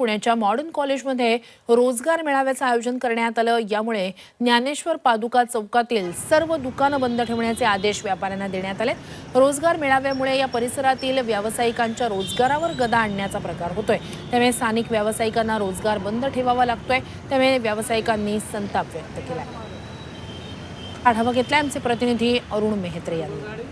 पुण्याच्या मॉडर्न कॉलेजमध्ये रोजगार मेळाव्याचं आयोजन करण्यात आलं. यामुळे ज्ञानेश्वर पादुका चौकातील सर्व दुकानं बंद ठेवण्याचे आदेश व्यापाऱ्यांना देण्यात आले. रोजगार मेळाव्यामुळे या परिसरातील व्यावसायिकांच्या रोजगारावर गदा आणण्याचा प्रकार होतोय. त्यामुळे स्थानिक व्यावसायिकांना रोजगार बंद ठेवावा लागतोय. त्यामुळे व्यावसायिकांनी संताप व्यक्त केला आढावा घेतलाय आमचे प्रतिनिधी अरुण मेहत्रे यांनी.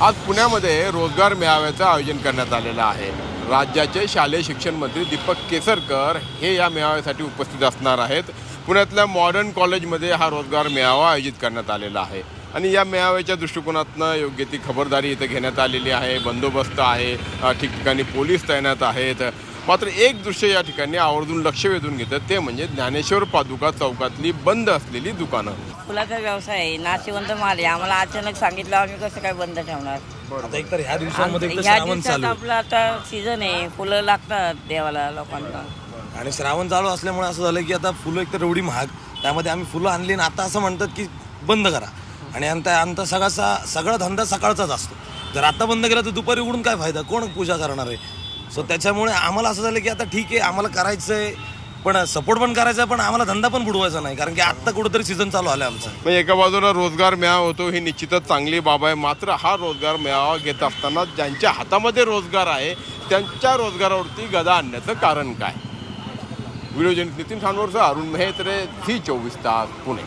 आज पुण्यामध्ये रोजगार मेळाव्याचं आयोजन करण्यात आलेलं आहे. राज्याचे शालेय शिक्षण मंत्री दीपक केसरकर हे या मेळाव्यासाठी उपस्थित असणार आहेत. पुण्यातल्या मॉडर्न कॉलेजमध्ये हा रोजगार मेळावा आयोजित करण्यात आलेला आहे. आणि या मेळाव्याच्या दृष्टिकोनातनं योग्य ती खबरदारी इथं घेण्यात आलेली आहे. बंदोबस्त आहे. ठिकठिकाणी पोलीस तैनात आहेत. मात्र एक दृश्य या ठिकाणी आवर्जून लक्ष वेधून घेतं. ते म्हणजे ज्ञानेश्वर पादुका चौकातली बंद असलेली दुकानं. फुलाचा व्यवसाय आहे. नाशिवंत माल आहे. आम्हाला अचानक सांगितलं आम्ही कसं काय बंद ठेवणार? आता एकतर ह्या दिवसांमध्ये एक तर ह्या श्रावण दिवसात चालू आहे. आपलं आता सीझन आहे. फुलं लागतात देवाला लोकांना. आणि श्रावण चालू असल्यामुळे असं झालं की आता फुलं एकतर एवढी महाग त्यामध्ये आम्ही फुलं आणली आणि आता असं म्हणतात की बंद करा. आणि अंता अंत सगळा सगळा धंदा सकाळचाच असतो. जर आता बंद केला तर दुपारी उघडून काय फायदा? कोण पूजा करणार आहे? सो त्याच्यामुळे आम्हाला असं झालं की आता ठीक आहे आम्हाला करायचं आहे पण सपोर्ट पण करायचा पण आम्हाला धंदा पण बुडवायचा नाही. कारण की आत्ता कुठंतरी सीझन चालू आलं आमचा. मग एका बाजूला रोजगार मिळावा होतो ही निश्चितच चांगली बाब आहे. मात्र हा रोजगार मिळावा घेत असताना ज्यांच्या हातामध्ये रोजगार आहे त्यांच्या रोजगारावरती गदा आणण्याचं कारण काय? व्हिडिओ जनित नितीन खानवरचं अरुण मेहत्रे झी चोवीस तास पुणे.